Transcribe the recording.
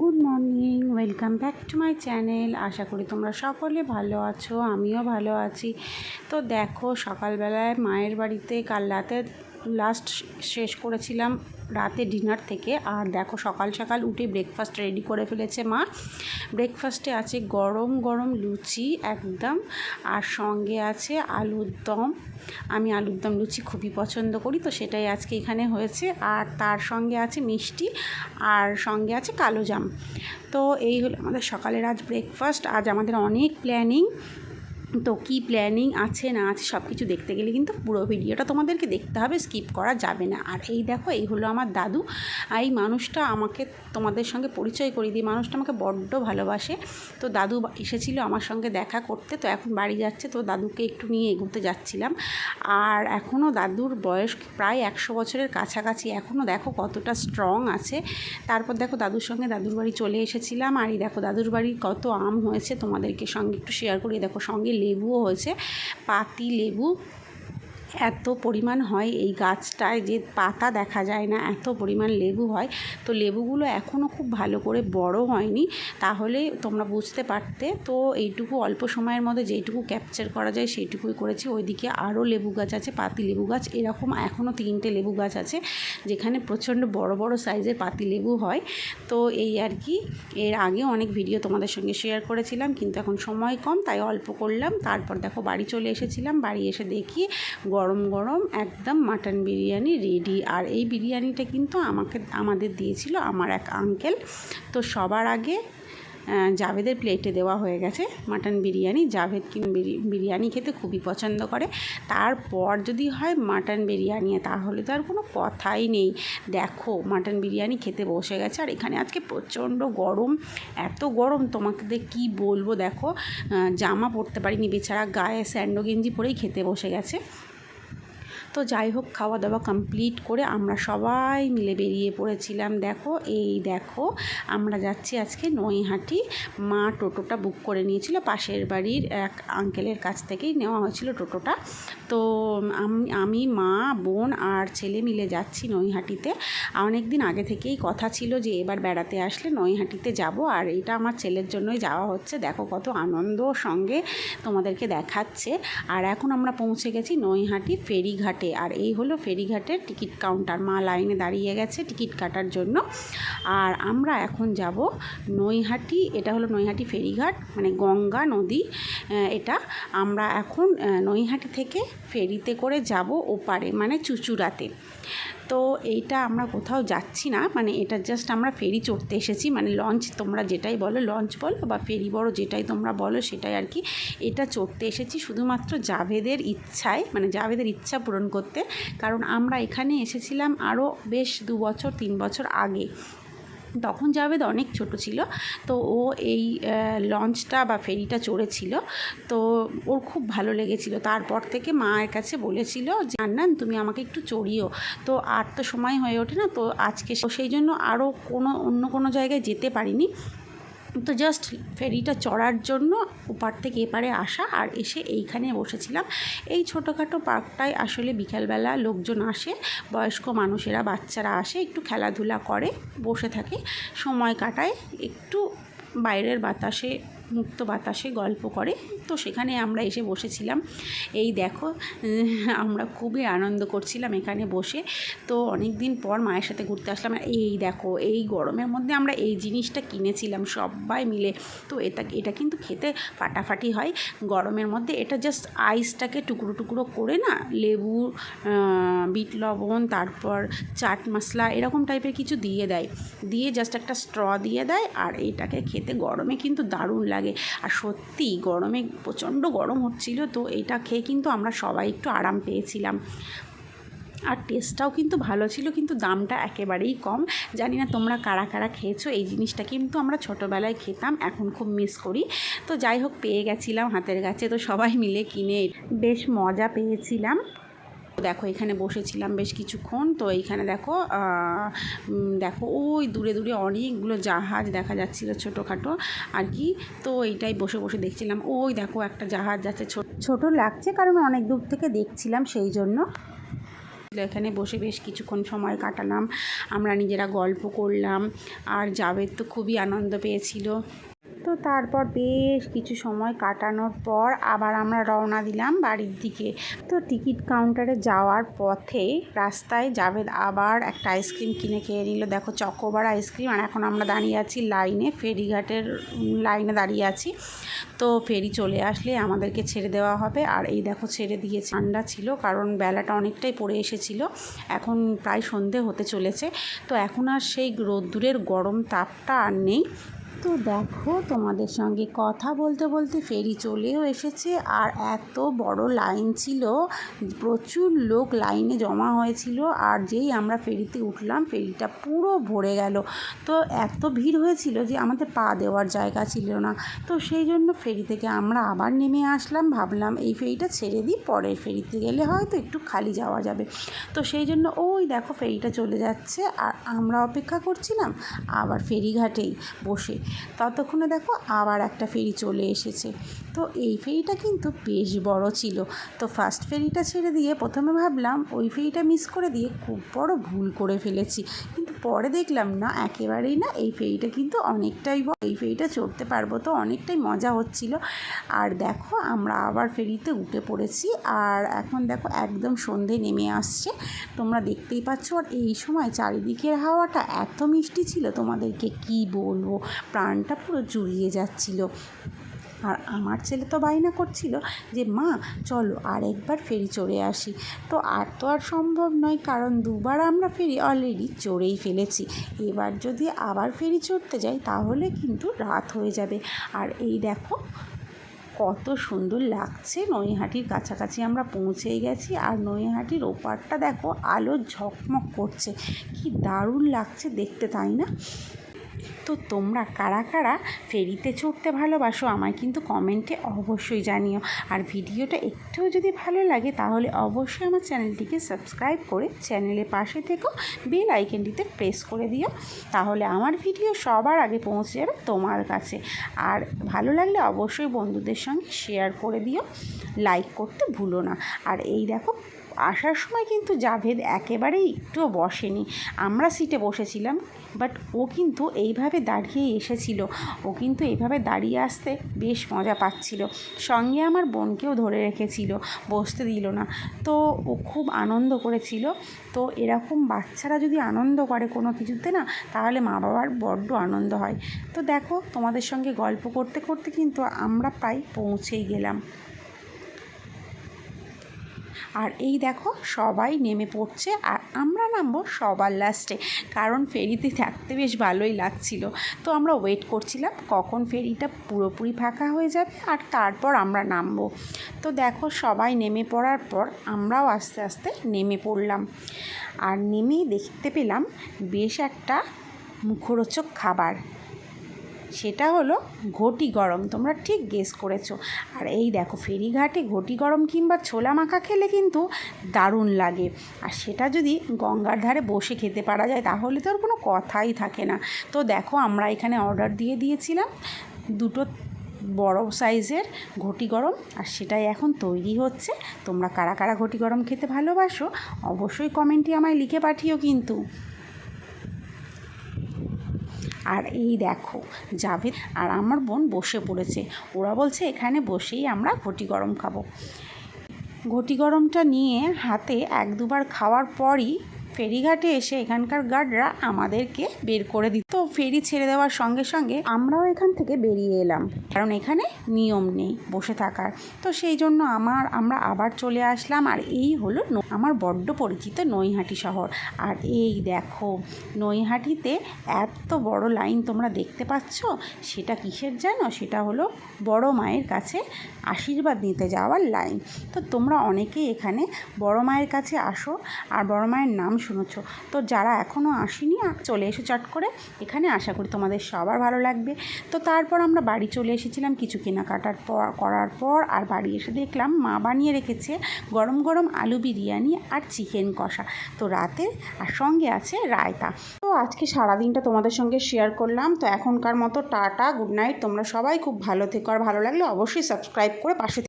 Good morning, welcome back to my channel. আশা করি তোমরা সকলে ভালো আছো, আমিও ভালো আছি। তো দেখো, সকালবেলায় মায়ের বাড়িতে কাল রাতে লাস্ট শেষ করেছিলাম রাতে ডিনার থেকে। আর দেখো, সকাল সকাল উঠে ব্রেকফাস্ট রেডি করে ফেলেছে মা। ব্রেকফাস্টে আছে গরম গরম লুচি একদম, আর সঙ্গে আছে আলুর দম। আমি আলুর দম লুচি খুবই পছন্দ করি, তো সেটাই আজকে এখানে হয়েছে। আর তার সঙ্গে আছে মিষ্টি, আর সঙ্গে আছে কালো জাম। তো এই হলো আমাদের সকালের আজ ব্রেকফাস্ট আজ আমাদের অনেক প্ল্যানিং তো কী প্ল্যানিং আছে, না আছে সব কিছু দেখতে গেলে কিন্তু পুরো ভিডিওটা তোমাদেরকে দেখতে হবে স্কিপ করা যাবে না। আর এই দেখো, এই হলো আমার দাদু। আর এই মানুষটা আমাকে তোমাদের সঙ্গে পরিচয় করিয়ে দিয়ে মানুষটা আমাকে বড্ড ভালোবাসে। তো দাদু এসেছিল আমার সঙ্গে দেখা করতে, তো এখন বাড়ি যাচ্ছে, তো দাদুকে একটু নিয়ে এগোতে যাচ্ছিলাম। আর এখনও দাদুর বয়স প্রায় একশো বছরের কাছাকাছি। এখনও দেখো কতটা স্ট্রং আছে। তারপর দেখো দাদুর সঙ্গে দাদুর বাড়ি চলে এসেছিলাম। আর এই দেখো দাদুর বাড়ি কত আম হয়েছে, তোমাদেরকে সঙ্গে একটু শেয়ার করি দেখো। সঙ্গে লেবুও হয়েছে পাতি লেবু এত পরিমাণ হয় এই গাছটায় যে পাতা দেখা যায় না, এত পরিমাণ লেবু হয়। তো লেবুগুলো এখনও খুব ভালো করে বড় হয়নি। তাহলে তোমরা বুঝতে পারতে, তো এইটুকু অল্প সময়ের মধ্যে যেইটুকু ক্যাপচার করা যায় সেইটুকুই করেছি। ওইদিকে আরও লেবু গাছ আছে, পাতি লেবু গাছ। এরকম এখনও তিনটে লেবু গাছ আছে, যেখানে প্রচণ্ড বড় বড় সাইজের পাতি লেবু হয়। তো এই আর কি, এর আগে অনেক ভিডিও তোমাদের সঙ্গে শেয়ার করেছিলাম, কিন্তু এখন সময় কম, তাই অল্প করলাম। তারপর দেখো বাড়ি চলে এসেছিলাম, বাড়ি এসে দেখি গরম গরম একদম মাটন বিরিয়ানি রেডি আর এই বিরিয়ানিটা কিন্তু আমাকে, আমাদের দিয়েছিল আমার এক আঙ্কেল তো সবার আগে জাভেদের প্লেটে দেওয়া হয়ে গেছে মাটন বিরিয়ানি। জাভেদ কিন্তু বিরিয়ানি খেতে খুবই পছন্দ করে। তারপর যদি হয় মাটন বিরিয়ানি, তাহলে তো আর কোনো কথাই নেই। দেখো, মাটন বিরিয়ানি খেতে বসে গেছে। আর এখানে আজকে প্রচণ্ড গরম, এত গরম তোমাকে কি বলব? দেখো জামা পরতে পারিনি, বেচারা গায়ে স্যান্ডো গেঞ্জি পরেই খেতে বসে গেছে। তো যাই হোক খাওয়া দাওয়া কমপ্লিট করে আমরা সবাই মিলে বেরিয়ে পড়েছিলাম। দেখো, এই দেখো, আমরা যাচ্ছি আজকে নৈহাটি। মা টোটোটা বুক করে নিয়েছিল। পাশের বাড়ির এক আঙ্কেলের কাছ থেকেই নেওয়া হয়েছিল টোটোটা। তো আমি মা, বোন আর ছেলে মিলে যাচ্ছি নৈহাটিতে। অনেক দিন আগে থেকেই কথা ছিল যে এবার বেড়াতে আসলে নৈহাটিতে যাব আর এটা আমার ছেলের জন্যই যাওয়া হচ্ছে। দেখো কত আনন্দ সঙ্গে তোমাদেরকে দেখাচ্ছে। আর এখন আমরা পৌঁছে গেছি নৈহাটি ফেরিঘাটে। ঘাটে আর এই হলো ফেরিঘাটের টিকিট কাউন্টার। মা লাইনে দাঁড়িয়ে গেছে টিকিট কাটার জন্য। আর আমরা এখন যাব নৈহাটি। এটা হলো নৈহাটি ফেরিঘাট মানে গঙ্গা নদী। এটা আমরা এখন নৈহাটি থেকে ফেরিতে করে যাব ওপারে মানে চুচুড়াতে। তো এইটা আমরা কোথাও যাচ্ছি না মানে এটা জাস্ট আমরা ফেরি চড়তে এসেছি মানে লঞ্চ তোমরা যেটাই বলো লঞ্চ বলো বা ফেরি বড় যেটাই তোমরা বলো সেটাই আর কি। এটা চড়তে এসেছি শুধুমাত্র জাভেদের ইচ্ছায় মানে জাভেদের ইচ্ছা পূরণ করতে, কারণ আমরা এখানে এসেছিলাম আরও বেশ দু বছর, তিন বছর আগে। তখন জাভেদ অনেক ছোট ছিল, তো ও এই লঞ্চটা বা ফেরিটা চড়েছিল, তো ওর খুব ভালো লেগেছিল। তারপর থেকে মায়ের কাছে বলেছিল যে আন্নান তুমি আমাকে একটু চড়িও। তো আর তো সময় হয়ে ওঠে না, তো আজকে সেই জন্য আরও কোনো, অন্য কোনো জায়গায় যেতে পারিনি। তো জাস্ট ফেরিটা চড়ার জন্য ওপার থেকে এপারে আসা আর এসে এইখানে বসেছিলাম। এই ছোটোখাটো পার্কটায় আসলে বিকালবেলা লোকজন আসে, বয়স্ক মানুষেরা, বাচ্চারা আসে, একটু খেলাধুলা করে, বসে থাকে, সময় কাটায়, একটু বাইরের বাতাসে মুক্ত বাতাসে গল্প করে। তো সেখানে আমরা এসে বসেছিলাম। এই দেখো আমরা খুবই আনন্দ করছিলাম এখানে বসে। তো অনেক দিন পর মায়ের সাথে ঘুরতে আসলাম। এই দেখো, এই গরমের মধ্যে আমরা এই জিনিসটা কিনেছিলাম সবাই মিলে। তো এটা এটা কিন্তু খেতে ফাটাফাটি হয়। গরমের মধ্যে এটা জাস্ট আইসটাকে টুকরো টুকরো করে না, লেবু বিট লবণ, তারপর চাট মশলা এরকম টাইপের কিছু দিয়ে দেয়। দিয়ে জাস্ট একটা স্ট্র দিয়ে দেয়। আর এটাকে খেতে গরমে কিন্তু দারুণ লাগে। লাগে। আর সত্যি গরমে প্রচণ্ড গরম হচ্ছিল তো এটা খেয়ে কিন্তু আমরা সবাই একটু আরাম পেয়েছিলাম। আর টেস্টটাও কিন্তু ভালো ছিল, কিন্তু দামটা একেবারেই কম। জানি না তোমরা কারা কারা খেয়েছো, এই জিনিসটা কিন্তু আমরা ছোটোবেলায় খেতাম, এখন খুব মিস করি। তো যাই হোক, পেয়ে গেছিলাম হাতের কাছে, তো সবাই মিলে কিনে। বেশ মজা পেয়েছিলাম। দেখো, এখানে বসেছিলাম বেশ কিছুক্ষণ। তো এইখানে দেখো দেখো, ওই দূরে দূরে অনেকগুলো জাহাজ দেখা যাচ্ছিল ছোটোখাটো আর কি। তো এইটাই বসে বসে দেখছিলাম। ওই দেখো, একটা জাহাজ যাচ্ছে ছোট লাগছে কারণ অনেক দূর থেকে দেখছিলাম সেই জন্য। এখানে বসে বেশ কিছুক্ষণ সময় কাটালাম। আমরা নিজেরা গল্প করলাম আর জাভেদ তো খুবই আনন্দ পেয়েছিল। তো তারপর বেশ কিছু সময় কাটানোর পর আবার আমরা রওনা দিলাম বাড়ির দিকে। তো টিকিট কাউন্টারে যাওয়ার পথে রাস্তায় জাভেদ আবার একটা আইসক্রিম কিনে খেয়ে নিল। দেখো চকোবার আইসক্রিম আর এখন আমরা দাঁড়িয়ে আছি লাইনে, ফেরিঘাটের লাইনে দাঁড়িয়ে আছি। তো ফেরি চলে আসলে আমাদেরকে ছেড়ে দেওয়া হবে। আর এই দেখো ছেড়ে দিয়েছে। ঠান্ডা ছিল কারণ বেলাটা অনেকটাই পড়ে এসেছিল। এখন প্রায় সন্ধে হতে চলেছে। তো এখন আর সেই রোদ্দুরের গরম তাপটা আর নেই। তো দেখো, তোমাদের সঙ্গে কথা বলতে বলতে ফেরি চলেও এসেছে। আর এত বড় লাইন ছিল, প্রচুর লোক লাইনে জমা হয়েছিল। আর যেই আমরা ফেরিতে উঠলাম, ফেরিটা পুরো ভরে গেল। তো এত ভিড় হয়েছিল যে আমাদের পা দেওয়ার জায়গা ছিল না। তো সেই জন্য ফেরি থেকে আমরা আবার নেমে আসলাম। ভাবলাম, এই ফেরিটা ছেড়ে দিই, পরের ফেরিতে গেলে হয়তো একটু খালি যাওয়া যাবে। তো সেই জন্য, ওই দেখো, ফেরিটা চলে যাচ্ছে। আর আমরা অপেক্ষা করছিলাম আবার ফেরিঘাটেই বসে। ততক্ষণে দেখো আবার একটা ফেরি চলে এসেছে। তো এই ফেরিটা কিন্তু বেশ বড় ছিল। তো ফার্স্ট ফেরিটা ছেড়ে দিয়ে প্রথমে ভাবলাম ওই ফেরিটা মিস করে দিয়ে খুব বড় ভুল করে ফেলেছি। কিন্তু পরে দেখলাম না, একেবারেই না, এই ফেরিটা কিন্তু অনেকটাই বড় এই ফেরিটা চড়তে পারব তো অনেকটাই মজা হচ্ছিল। আর দেখো, আমরা আবার ফেরিতে উঠে পড়েছি আর এখন দেখো একদম সন্ধে নেমে আসছে। তোমরা দেখতেই পাচ্ছ আর এই সময় চারিদিকের হাওয়াটা এত মিষ্টি ছিল, তোমাদেরকে কি বলব? প্রাণটা পুরো জুড়িয়ে যাচ্ছিল। আর আমার ছেলে তো বায়না করছিল যে, মা, চলো আর একবার ফেরি চড়ে আসি। তো আর তো আর সম্ভব নয়, কারণ দুবার আমরা ফেরি অলরেডি চড়েই ফেলেছি। এবার যদি আবার ফেরি চড়তে যাই, তাহলে কিন্তু রাত হয়ে যাবে। আর এই দেখো, কত সুন্দর লাগছে নৈহাটির কাছাকাছি আমরা পৌঁছেই গেছি। আর নৈহাটির ওপারটা দেখো, আলো ঝকমক করছে। কি দারুণ লাগছে দেখতে, তাই না? তো তোমরা কারা কারা ফেরিতে চড়তে ভালোবাসো আমায় কিন্তু কমেন্টে অবশ্যই জানিও। আর ভিডিওটা একটুও যদি ভালো লাগে তাহলে অবশ্যই আমার চ্যানেলটিকে সাবস্ক্রাইব করে চ্যানেলের পাশে থেকেও বেল আইকনটিতে প্রেস করে দিও। তাহলে আমার ভিডিও সবার আগে পৌঁছে যাবে তোমার কাছে। আর ভালো লাগলে অবশ্যই বন্ধুদের সঙ্গে শেয়ার করে দিও। লাইক করতে ভুলো না। আর এই দেখো আসার সময় কিন্তু জাভেদ একেবারেই একটুও বসেনি। আমরা সিটে বসেছিলাম বাট ও কিন্তু এইভাবে দাঁড়িয়ে এসেছিল। ও কিন্তু এইভাবে দাঁড়িয়ে আসতে বেশ মজা পাচ্ছিল। সঙ্গে আমার বোনকেও ধরে রেখেছিল, বসতে দিল না। তো ও খুব আনন্দ করেছিল। তো এরকম বাচ্চারা যদি আনন্দ করে কোনো কিছুতে না, তাহলে মা বাবার বড্ড আনন্দ হয়। তো দেখো, তোমাদের সঙ্গে গল্প করতে করতে কিন্তু আমরা প্রায় পৌঁছেই গেলাম। আর এই দেখো, সবাই নেমে পড়ছে আর আমরা নামবো সবার লাস্টে কারণ ফেরিতে থাকতে বেশ ভালোই লাগছিল। তো আমরা ওয়েট করছিলাম কখন ফেরিটা পুরোপুরি ফাঁকা হয়ে যাবে আর তারপর আমরা নামবো। তো দেখো, সবাই নেমে পড়ার পর আমরাও আস্তে আস্তে নেমে পড়লাম। আর নেমেই দেখতে পেলাম বেশ একটা মুখরোচক খাবার। সেটা হলো ঘটি গরম, তোমরা ঠিক গেস করেছ। আর এই দেখো, ফেরিঘাটে ঘটি গরম কিংবা ছোলা মাখা খেলে কিন্তু দারুণ লাগে। আর সেটা যদি গঙ্গার ধারে বসে খেতে পারা যায়, তাহলে তো আর কোনো কথাই থাকে না। তো দেখো, আমরা এখানে অর্ডার দিয়ে দিয়েছিলাম দুটো বড় সাইজের ঘটি গরম, আর সেটাই এখন তৈরি হচ্ছে। তোমরা কারা কারা ঘটি গরম খেতে ভালোবাসো, অবশ্যই কমেন্টে আমায় লিখে পাঠিও কিন্তু। আর এই দেখো, জাভেদ আর আমার বোন বসে পড়েছে। ওরা বলছে, এখানে বসেই আমরা ঘটি গরম খাব। ঘটি গরমটা নিয়ে হাতে এক দুবার খাওয়ার পরই ফেরিঘাটে এসে এখানকার গার্ডরা আমাদেরকে বের করে দিত। তো ফেরি ছেড়ে দেওয়ার সঙ্গে সঙ্গে আমরাও এখান থেকে বেরিয়ে এলাম। কারণ এখানে নিয়ম নেই বসে থাকার। তো সেই জন্য আমার, আমরা আবার চলে আসলাম। আর এই হলো আমার বড্ড পরিচিত নৈহাটি শহর। আর এই দেখো, নৈহাটিতে এত বড় লাইন তোমরা দেখতে পাচ্ছ? সেটা কিসের জানো? সেটা হলো বড় মায়ের কাছে আশীর্বাদ নিতে যাওয়ার লাইন তো তোমরা অনেকেই এখানে বড় মায়ের কাছে আসো। আর বড় মায়ের নাম শুনেছ। তো যারা এখনও আসেনি চলে এসো চট করে। এখানে আশা করি তোমাদের সবার ভালো লাগবে। তো তারপর আমরা বাড়ি চলে এসেছিলাম কিছু কেনাকাটার পর, করার পর, আর বাড়ি এসে দেখলাম মা বানিয়ে রেখেছে গরম গরম আলু বিরিয়ানি আর চিকেন কষা। তো রাতে আর সঙ্গে আছে রায়তা। তো আজকে সারাদিনটা তোমাদের সঙ্গে শেয়ার করলাম। তো এখনকার মতো টাটা গুড নাইট তোমরা সবাই খুব ভালো থেকো। আর ভালো লাগলে অবশ্যই সাবস্ক্রাইব করে পাশে